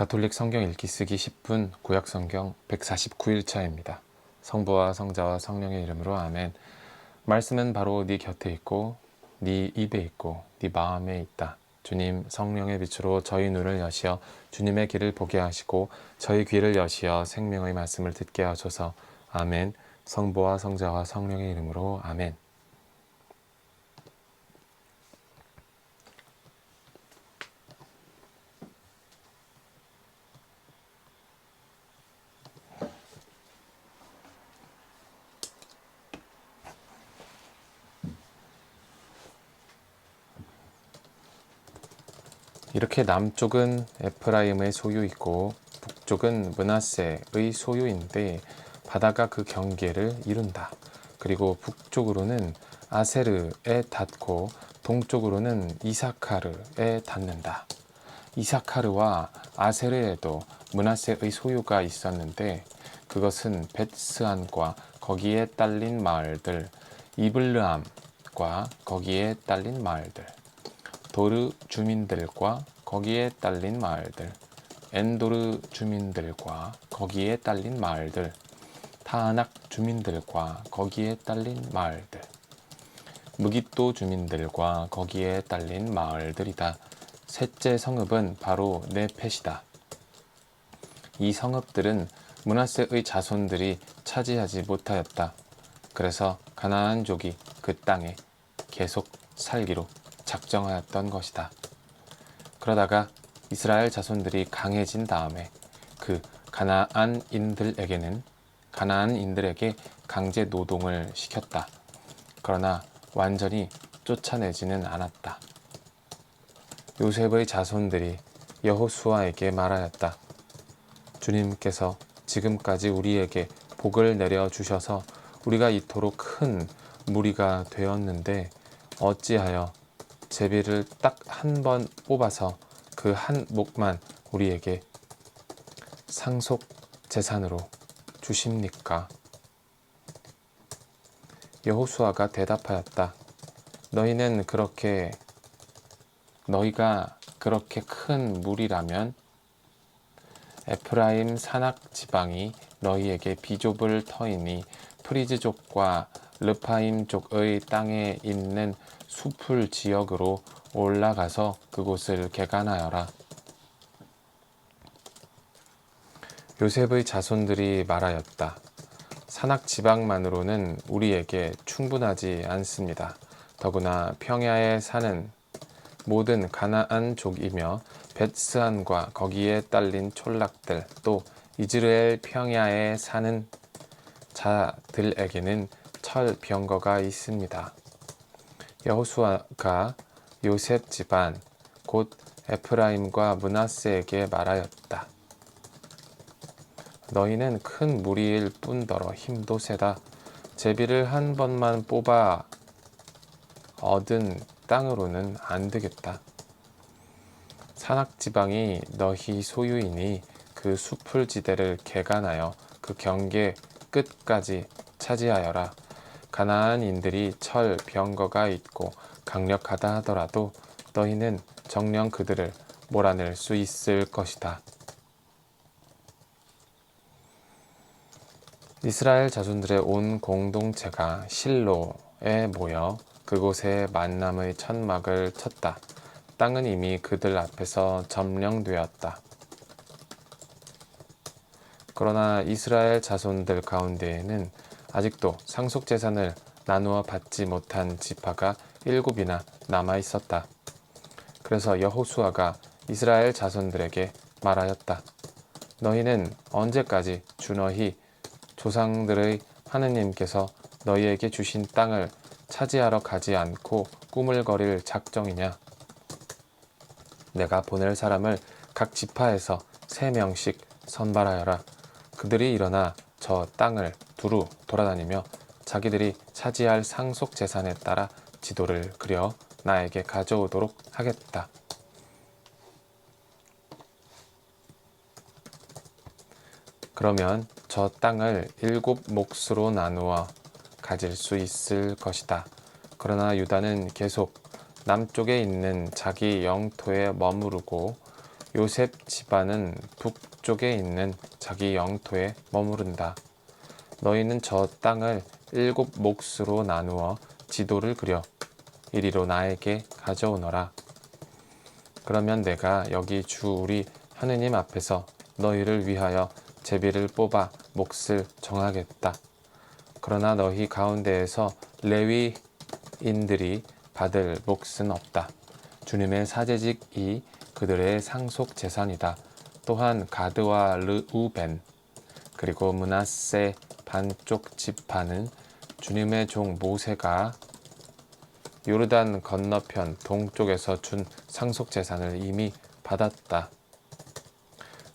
가톨릭 성경 읽기 쓰기 10분 구약 성경 149일 차입니다. 성부와 성자와 성령의 이름으로 아멘. 말씀은 바로 네 곁에 있고 네 입에 있고 네 마음에 있다. 주님 성령의 빛으로 저희 눈을 여시어 주님의 길을 보게 하시고 저희 귀를 여시어 생명의 말씀을 듣게 하소서. 아멘. 성부와 성자와 성령의 이름으로 아멘. 이렇게 남쪽은 에프라임의 소유이고 북쪽은 문하세의 소유인데 바다가 그 경계를 이룬다. 그리고 북쪽으로는 아세르에 닿고 동쪽으로는 이사카르에 닿는다. 이사카르와 아세르에도 문하세의 소유가 있었는데 그것은 베스안과 거기에 딸린 마을들, 이블르함과 거기에 딸린 마을들, 도르 주민들과 거기에 딸린 마을들, 엔도르 주민들과 거기에 딸린 마을들, 타아낙 주민들과 거기에 딸린 마을들, 무기또 주민들과 거기에 딸린 마을들이다. 셋째 성읍은 바로 네펫이다. 이 성읍들은 문하세의 자손들이 차지하지 못하였다. 그래서 가나안 족이 그 땅에 계속 살기로 작정하였던 것이다. 그러다가 이스라엘 자손들이 강해진 다음에 그 가나안인들에게는 가나안인들에게 강제 노동을 시켰다. 그러나 완전히 쫓아내지는 않았다. 요셉의 자손들이 여호수아에게 말하였다. 주님께서 지금까지 우리에게 복을 내려 주셔서 우리가 이토록 큰 무리가 되었는데 어찌하여 제비를 딱 한 번 뽑아서 그 한 목만 우리에게 상속 재산으로 주십니까? 여호수아가 대답하였다. 너희는 그렇게 너희가 그렇게 큰 무리라면 에프라임 산악 지방이 너희에게 비좁을 터이니 프리즈족과 르파임족의 땅에 있는 수풀 지역으로 올라가서 그곳을 개간하여라. 요셉의 자손들이 말하였다. 산악 지방만으로는 우리에게 충분하지 않습니다. 더구나 평야에 사는 모든 가나안 족이며 베스안과 거기에 딸린 촌락들 또 이즈르엘 평야에 사는 자들에게는 철 병거가 있습니다. 여호수아가 요셉 집안 곧 에프라임과 문하세에게 말하였다. 너희는 큰 무리일 뿐더러 힘도 세다. 제비를 한 번만 뽑아 얻은 땅으로는 안 되겠다. 산악 지방이 너희 소유이니 그 숲을 지대를 개간하여 그 경계 끝까지 차지하여라. 가나안인들이 철 병거가 있고 강력하다 하더라도 너희는 정령 그들을 몰아낼 수 있을 것이다. 이스라엘 자손들의 온 공동체가 실로에 모여 그곳에 만남의 천막을 쳤다. 땅은 이미 그들 앞에서 점령되었다. 그러나 이스라엘 자손들 가운데에는 아직도 상속 재산을 나누어 받지 못한 지파가 일곱이나 남아 있었다. 그래서 여호수아가 이스라엘 자손들에게 말하였다. 너희는 언제까지 주 너희 조상들의 하느님께서 너희에게 주신 땅을 차지하러 가지 않고 꾸물거릴 작정이냐? 내가 보낼 사람을 각 지파에서 세 명씩 선발하여라. 그들이 일어나 저 땅을 두루 돌아다니며 자기들이 차지할 상속 재산에 따라 지도를 그려 나에게 가져오도록 하겠다. 그러면 저 땅을 일곱 몫으로 나누어 가질 수 있을 것이다. 그러나 유다는 계속 남쪽에 있는 자기 영토에 머무르고 요셉 집안은 북쪽에 있는 자기 영토에 머무른다. 너희는 저 땅을 일곱 몫으로 나누어 지도를 그려 이리로 나에게 가져오너라. 그러면 내가 여기 주 우리 하느님 앞에서 너희를 위하여 제비를 뽑아 몫을 정하겠다. 그러나 너희 가운데에서 레위인들이 받을 몫은 없다. 주님의 사제직이 그들의 상속 재산이다. 또한 가드와 르우벤 그리고 문하세 반쪽 지파는 주님의 종 모세가 요르단 건너편 동쪽에서 준 상속 재산을 이미 받았다.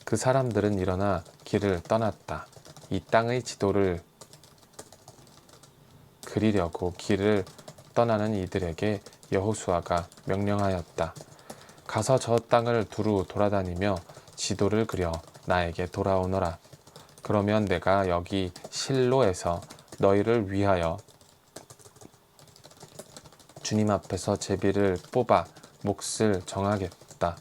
그 사람들은 일어나 길을 떠났다. 이 땅의 지도를 그리려고 길을 떠나는 이들에게 여호수아가 명령하였다. 가서 저 땅을 두루 돌아다니며 지도를 그려 나에게 돌아오너라. 그러면 내가 여기 실로에서 너희를 위하여 주님 앞에서 제비를 뽑아 몫을 정하겠다.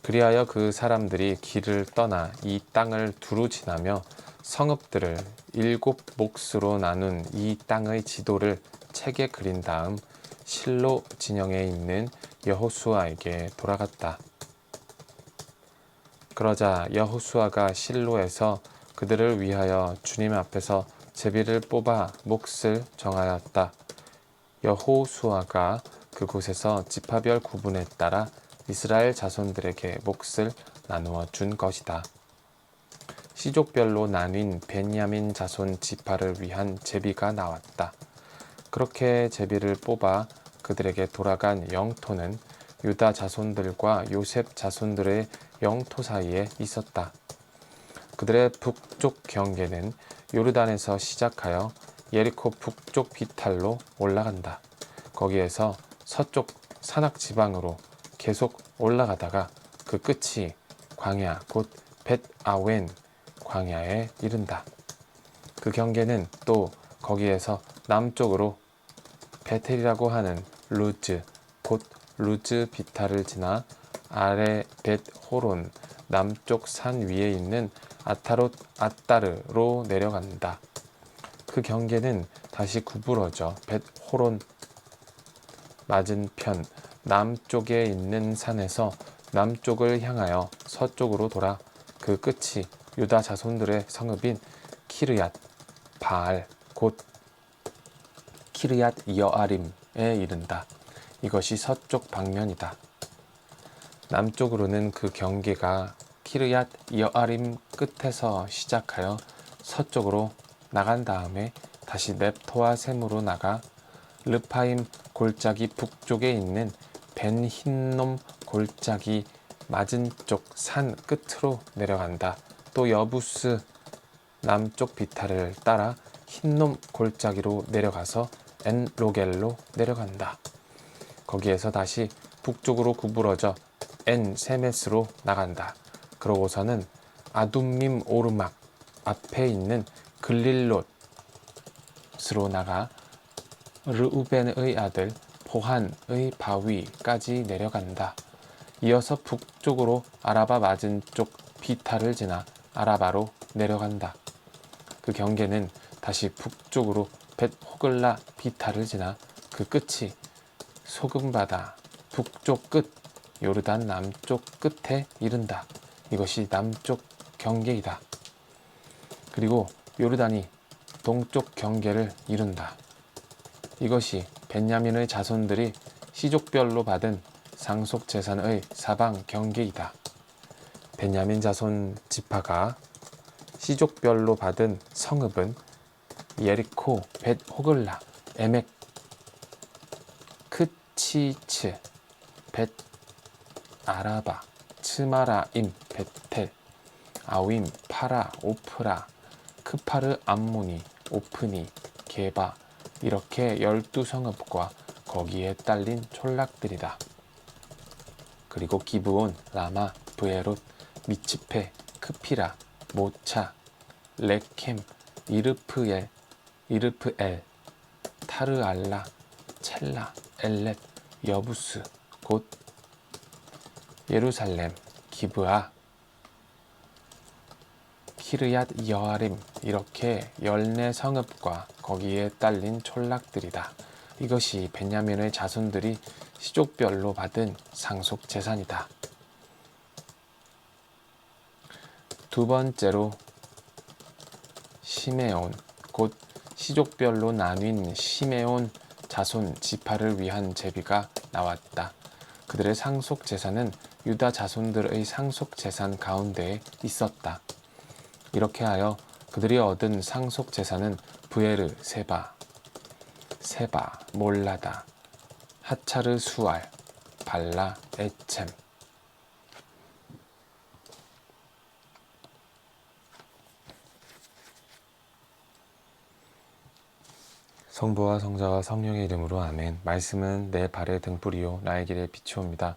그리하여 그 사람들이 길을 떠나 이 땅을 두루 지나며 성읍들을 일곱 몫으로 나눈 이 땅의 지도를 책에 그린 다음 실로 진영에 있는 여호수아에게 돌아갔다. 그러자 여호수아가 실로에서 그들을 위하여 주님 앞에서 제비를 뽑아 몫을 정하였다. 여호수아가 그곳에서 지파별 구분에 따라 이스라엘 자손들에게 몫을 나누어 준 것이다. 시족별로 나뉜 베냐민 자손 지파를 위한 제비가 나왔다. 그렇게 제비를 뽑아 그들에게 돌아간 영토는 유다 자손들과 요셉 자손들의 영토 사이에 있었다. 그들의 북쪽 경계는 요르단에서 시작하여 예리코 북쪽 비탈로 올라간다. 거기에서 서쪽 산악 지방으로 계속 올라가다가 그 끝이 광야 곧 벳아웬 광야에 이른다. 그 경계는 또 거기에서 남쪽으로 베텔이라고 하는 루즈 곧 루즈 비탈을 지나 아래 벳 호론 남쪽 산 위에 있는 아타롯 아따르로 내려간다. 그 경계는 다시 구부러져 벳 호론 맞은편 남쪽에 있는 산에서 남쪽을 향하여 서쪽으로 돌아 그 끝이 유다 자손들의 성읍인 키르얏 바알 곧 키르얏 여아림에 이른다. 이것이 서쪽 방면이다. 남쪽으로는 그 경계가 키르얏 여아림 끝에서 시작하여 서쪽으로 나간 다음에 다시 넵토와 셈으로 나가 르파임 골짜기 북쪽에 있는 벤 흰놈 골짜기 맞은 쪽 산 끝으로 내려간다. 또 여부스 남쪽 비탈을 따라 흰놈 골짜기로 내려가서 엔로겔로 내려간다. 거기에서 다시 북쪽으로 구부러져 엔 세메스로 나간다. 그러고서는 아둠밈 오르막 앞에 있는 글릴롯으로 나가 르우벤의 아들 보한의 바위까지 내려간다. 이어서 북쪽으로 아라바 맞은 쪽 비타를 지나 아라바로 내려간다. 그 경계는 다시 북쪽으로 벳 호글라 비타를 지나 그 끝이 소금바다 북쪽 끝 요르단 남쪽 끝에 이른다. 이것이 남쪽 경계이다. 그리고 요르단이 동쪽 경계를 이룬다. 이것이 벤야민의 자손들이 시족별로 받은 상속 재산의 사방 경계이다. 벤야민 자손 지파가 시족별로 받은 성읍은 예리코, 벳 호글라, 에멕, 크치츠, 벳 아라바, 츠마라임, 베텔, 아윈, 파라, 오프라, 크파르 암모니, 오프니, 게바. 이렇게 열두 성읍과 거기에 딸린 촌락들이다. 그리고 기브온, 라마, 브에롯, 미치페, 크피라, 모차, 레켐, 이르프엘, 이르프엘, 타르알라, 첼라, 엘렛, 여부스, 곧 예루살렘, 기브아, 키르얏 여아림 이렇게 열네 성읍과 거기에 딸린 촌락들이다. 이것이 베냐민의 자손들이 시족별로 받은 상속 재산이다. 두 번째로 시메온 곧 시족별로 나뉜 시메온 자손 지파를 위한 제비가 나왔다. 그들의 상속 재산은 유다 자손들의 상속 재산 가운데에 있었다. 이렇게 하여 그들이 얻은 상속 재산은 부에르 세바, 세바 몰라다, 하차르 수알, 발라 에쳔. 성부와 성자와 성령의 이름으로 아멘. 말씀은 내 발의 등불이요 나의 길에 비추옵니다.